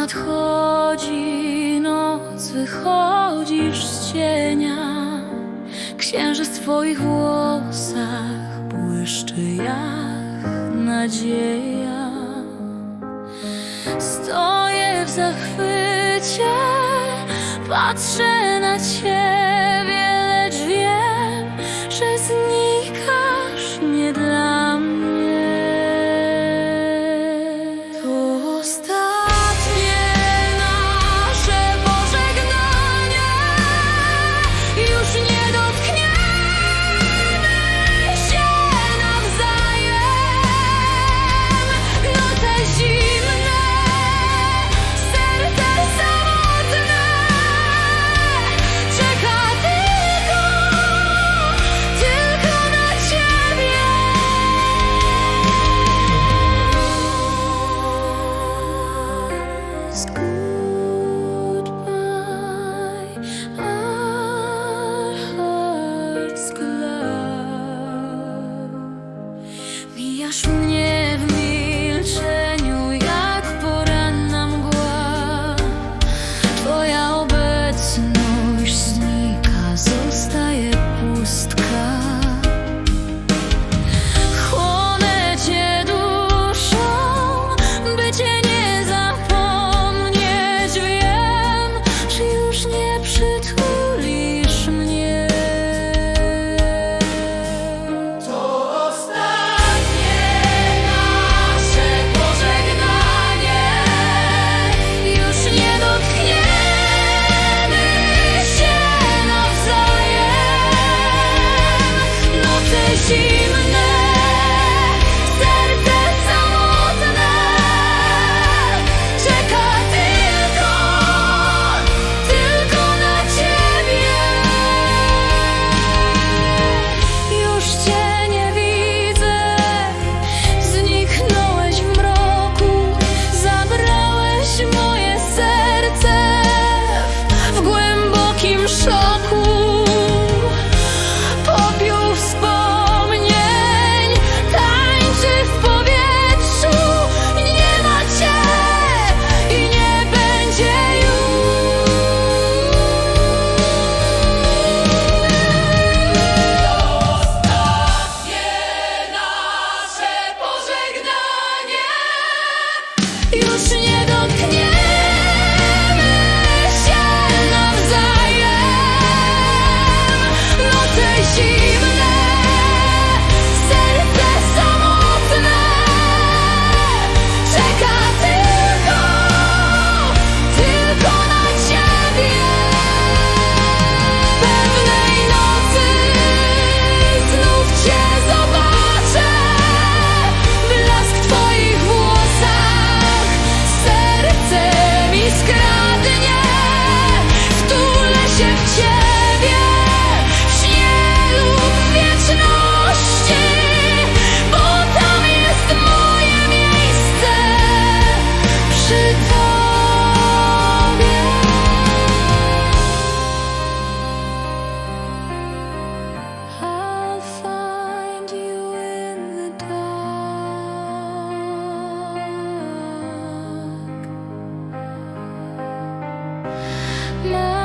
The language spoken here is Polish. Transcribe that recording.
nadchodzi noc, wychodzisz z cienia. Księżyc w twoich włosach błyszczy jak nadzieja. Stoję w zachwycie, patrzę na ciebie. Kochasz mnie. 有时。love